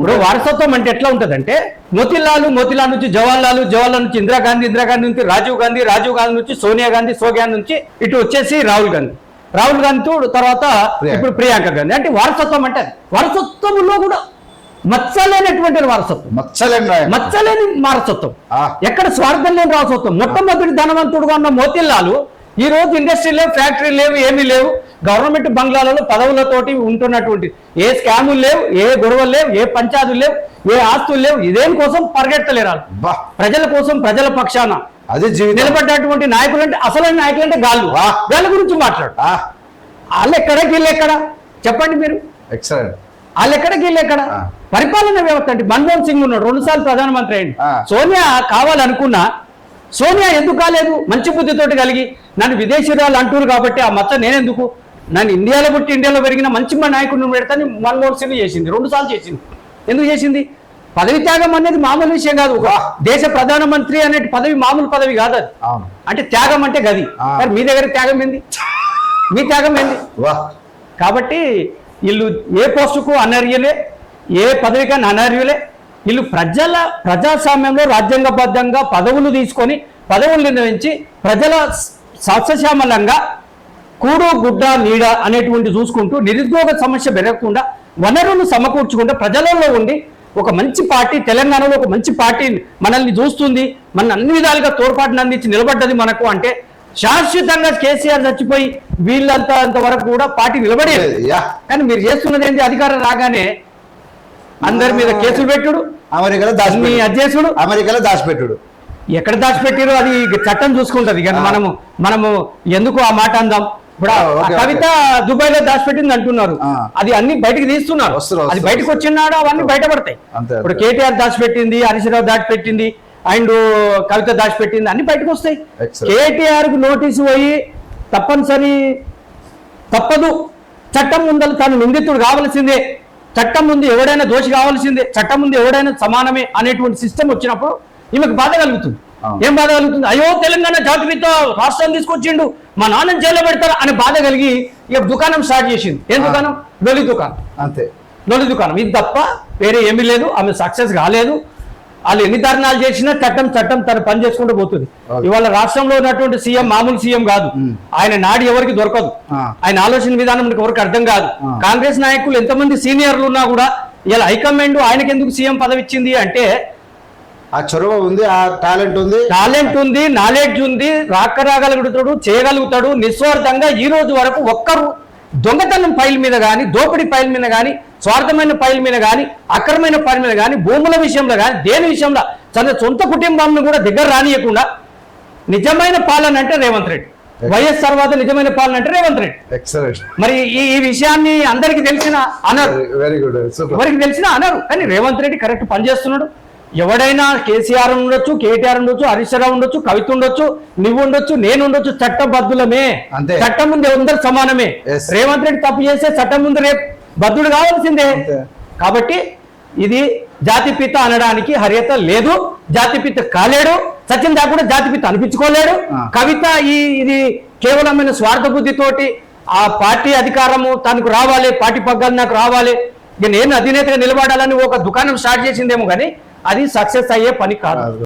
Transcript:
ఇప్పుడు వారసత్వం అంటే ఎట్లా ఉంటదంటే మోతిలాల్ మోతిలాల్ నుంచి జవహర్లాల్ జవహర్లాల్ నుంచి ఇందిరాగాంధీ ఇందిరాగాంధీ నుంచి రాజీవ్ గాంధీ రాజీవ్ గాంధీ నుంచి సోనియా గాంధీ సోనియా నుంచి ఇటు వచ్చేసి రాహుల్ గాంధీ రాహుల్ గాంధీ తర్వాత. ఇప్పుడు ప్రియాంక గాంధీ అంటే వారసత్వం అంటే. వారసత్వంలో కూడా మచ్చలేనటువంటి వారసత్వం మచ్చలేం. మచ్చలేని వారసత్వం. ఎక్కడ స్వార్థం లేని వారసత్వం మొట్టమొదటి ధనవంతుడుగా ఉన్న మోతిలాలు ఈ రోజు ఇండస్ట్రీ లేవు ఫ్యాక్టరీ లేవు ఏమీ లేవు గవర్నమెంట్ బంగ్లాలలో పదవులతోటి ఉంటున్నటువంటి ఏ స్కాములు లేవు ఏ గొడవలు లేవు ఏ పంచాయతీలు లేవు ఏ ఆస్తులు లేవు ఇదేం కోసం పరిగెత్తలేరు ప్రజల కోసం ప్రజల పక్షాన అది నిలబడ్డటువంటి నాయకులు అంటే అసలైన నాయకులు అంటే గాళ్ళు. వాళ్ళ గురించి మాట్లాడు. వాళ్ళు ఎక్కడ వీళ్ళు ఎక్కడ? చెప్పండి మీరు. ఎక్సలెంట్ వాళ్ళు ఎక్కడికి వెళ్ళి ఎక్కడ. పరిపాలన వ్యవస్థ అంటే మన్మోహన్ సింగ్ ఉన్నాడు రెండు సార్లు ప్రధానమంత్రి అయింది. సోనియా కావాలనుకున్నా సోనియా ఎందుకు కాలేదు? మంచి బుద్ధితోటి కలిగి నన్ను విదేశీరాలు అంటారు కాబట్టి ఆ మచ్చ నేనెందుకు? నన్ను ఇండియాలో పుట్టి ఇండియాలో పెరిగిన మంచి మా నాయకుడిని పెడతాని మన్మోహన్ సింగ్ చేసింది. రెండు సార్లు చేసింది. ఎందుకు చేసింది? పదవి త్యాగం అనేది మామూలు విషయం కాదు. దేశ ప్రధానమంత్రి అనే పదవి మామూలు పదవి కాదు అది. అంటే త్యాగం అంటే గది. మరి మీ దగ్గర త్యాగం ఏంది? మీ త్యాగం ఏంది? కాబట్టి వీళ్ళు ఏ పోస్టుకు అనర్హులే ఏ పదవికైనా అనర్హులే. వీళ్ళు ప్రజల ప్రజాస్వామ్యంలో రాజ్యాంగబద్ధంగా పదవులు తీసుకొని పదవులు నిర్వహించి ప్రజల సస్యశ్యామలంగా కూడు గుడ్డ నీడ అనేటువంటి చూసుకుంటూ నిరుద్యోగ సమస్య పెరగకుండా వనరులు సమకూర్చుకుంటూ ప్రజలలో ఉండి ఒక మంచి పార్టీ తెలంగాణలో ఒక మంచి పార్టీ మనల్ని చూస్తుంది మన అన్ని విధాలుగా తోడ్పాటును అందించి నిలబడ్డది మనకు అంటే శాశ్వతంగా కేసీఆర్ చచ్చిపోయి వీళ్ళంతా అంతవరకు కూడా పార్టీ నిలబడేది. కానీ మీరు చేస్తున్నది ఏంటి అధికారం రాగానే అందరి మీద కేసులు పెట్టుడు అమెరికాలో దాచిపెట్టుడు అధ్యక్షుడు అమెరికాలో దాచిపెట్టుడు. ఎక్కడ దాచిపెట్టారో అది చట్టం చూసుకుంటది. కానీ మనము మనము ఎందుకు ఆ మాట అందాం? ఇప్పుడు కవిత దుబాయ్లో దాచిపెట్టింది అంటున్నారు. అది అన్ని బయటకు తీస్తున్నారు. అది బయటకు వచ్చినాడు? అవన్నీ బయటపడతాయి. ఇప్పుడు. కేటీఆర్ దాచిపెట్టింది హరీశ్రావు దాచిపెట్టింది అండ్ కవిత దాచిపెట్టింది అన్ని బయటకు వస్తాయి. కేటీఆర్కు నోటీసు పోయి తప్పనిసరి తప్పదు. చట్టం ముందలు తాను నిందితుడు కావాల్సిందే. చట్టం ముందు ఎవడైనా దోషి కావాల్సిందే. చట్టం ముందు ఎవడైనా సమానమే అనేటువంటి సిస్టమ్ వచ్చినప్పుడు ఈమెకు బాధ కలుగుతుంది. ఏం బాధ కలుగుతుంది? అయ్యో తెలంగాణ జాతిపిత రాష్ట్రం తీసుకొచ్చిండు. మా నాన్న జైల్లో పెడతారు అనే బాధ కలిగి ఇక దుకాణం స్టార్ట్ చేసింది. ఏం. దుకాణం? లొలి దుకాణం. అంతే. లొలి దుకాణం. ఇది తప్ప వేరే ఏమీ లేదు. ఆమె సక్సెస్ కాలేదు. వాళ్ళు ఎన్ని ధర్నాలు చేసినా చట్టం చట్టం తన పని చేసుకుంటూ పోతుంది. ఇవాళ రాష్ట్రంలో ఉన్నటువంటి సీఎం మామూలు సీఎం కాదు. ఆయన నాడి ఎవరికి దొరకదు. ఆయన ఆలోచన విధానం మనకు ఎవరికి అర్థం కాదు. కాంగ్రెస్ నాయకులు ఎంతమంది సీనియర్లు ఉన్నా కూడా ఇలా హైకమాండ్ ఆయనకి ఎందుకు సీఎం పదవి ఇచ్చింది అంటే ఆ చొరవ ఉంది ఆ టాలెంట్ ఉంది. టాలెంట్ ఉంది నాలెడ్జ్ ఉంది రాక రాగలుగుతాడు చేయగలుగుతాడు. నిస్వార్థంగా ఈ రోజు వరకు ఒక్కరు దొంగతనం ఫైల్ మీద కానీ దోపిడీ ఫైల్ మీద కానీ స్వార్థమైన ఫైల్ మీద కానీ అక్రమైన ఫైల్ మీద కానీ భూముల విషయంలో కానీ దేని విషయంలో తన సొంత కుటుంబాన్ని కూడా దగ్గర రానియకుండా నిజమైన పాలన అంటే రేవంత్ రెడ్డి. వైఎస్ తర్వాత నిజమైన పాలన అంటే రేవంత్ రెడ్డి. ఎక్సలెంట్. మరి ఈ ఈ విషయాన్ని అందరికి తెలిసిన అనరు. వెరీ గుడ్ ఎవరికి తెలిసినా అనరు. కానీ రేవంత్ రెడ్డి కరెక్ట్ పనిచేస్తున్నాడు. ఎవడైనా కేసీఆర్ ఉండొచ్చు కేటీఆర్ ఉండొచ్చు హరీష్ రావు ఉండొచ్చు కవిత ఉండొచ్చు నువ్వు ఉండొచ్చు నేను ఉండొచ్చు చట్టబద్ధులమే అంతే. చట్టం ముందు అందరు సమానమే. రేవంత్ రెడ్డి తప్పు చేస్తే చట్టం ముందు రేపు బద్ధుడు కావాల్సిందే. కాబట్టి ఇది జాతిపిత అనడానికి హర్యత లేదు జాతిపిత కాలేడు సచిన్ దా కూడా జాతిపిత అనిపించుకోలేడు. కవిత ఈ ఇది కేవలమైన స్వార్థ బుద్ధితోటి ఆ పార్టీ అధికారము తనకు రావాలి పార్టీ పగ్గాలు నాకు రావాలి నేను అధినేతగా నిలబడాలని ఒక దుకాణం స్టార్ట్ చేసిందేమో కానీ అది సక్సెస్ అయ్యే పని కాదు.